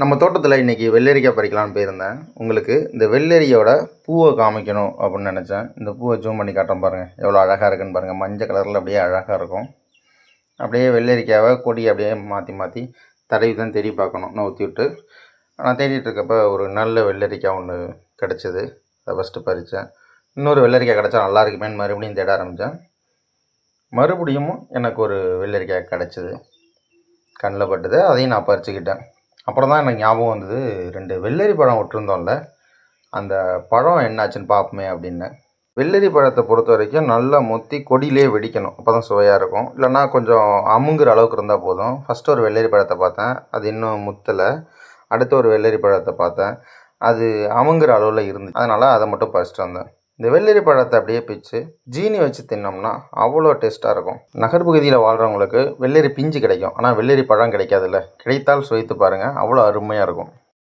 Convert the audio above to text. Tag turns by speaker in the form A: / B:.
A: நம்ம தோட்டத்தில் இன்றைக்கி வெள்ளரிக்காய் பறிக்கலான்னு போயிருந்தேன். உங்களுக்கு இந்த வெள்ளரியோட பூவை காமிக்கணும் அப்படின்னு நினச்சேன். இந்த பூவை ஜூம் பண்ணி காட்டுறேன் பாருங்கள் எவ்வளோ அழகாக இருக்குன்னு பாருங்கள் மஞ்சள் கலரில் அப்படியே அழகாக இருக்கும். அப்படியே வெள்ளரிக்காவை கொடி அப்படியே மாற்றி மாற்றி தடவி தான் தேடி பார்க்கணும். ஊற்றி விட்டு. நான் தேடிட்டுருக்கப்ப ஒரு நல்ல வெள்ளரிக்காய் ஒன்று கிடச்சிது. அதை ஃபஸ்ட்டு பறித்தேன் இன்னொரு வெள்ளரிக்காய் கிடச்சா நல்லா இருக்குமேன்னு மறுபடியும் தேட ஆரம்பித்தேன் மறுபடியும் எனக்கு ஒரு வெள்ளரிக்காய் கிடச்சிது. கண்ணில் பட்டுது. அதையும் நான் பறிச்சுக்கிட்டேன். அப்புறம் தான் எனக்கு ஞாபகம் வந்தது ரெண்டு வெள்ளரி பழம் விட்டுருந்தோம்ல அந்த பழம் என்னாச்சுன்னு பார்ப்போமே அப்படின்னு. வெள்ளரி பழத்தை பொறுத்த வரைக்கும் நல்லா முத்தி கொடியிலே வெடிக்கணும் அப்போ தான் சுவையாக இருக்கும். இல்லைன்னா கொஞ்சம் அமுங்குற அளவுக்கு இருந்தால் போதும். ஃபஸ்ட்டு ஒரு வெள்ளரி பழத்தை பார்த்தேன் அது இன்னும் முத்தலை. அடுத்து ஒரு வெள்ளரி பழத்தை பார்த்தேன் அது அமுங்குற அளவில் இருந்துச்சு. அதனால் அதை மட்டும் பறிச்சிட்டு வந்தேன். இந்த வெள்ளரி பழத்தை அப்படியே பிச்சு ஜீனி வச்சு தின்னோம்னா அவ்வளோ டேஸ்ட்டாக இருக்கும். நகர்பகுதியில் வாழ்கிறவங்களுக்கு வெள்ளரி பிஞ்சு கிடைக்கும். ஆனால் வெள்ளரி பழம் கிடைக்காதுல்ல. கிடைத்தால் சுவைத்து பாருங்கள் அவ்வளோ அருமையாக இருக்கும்.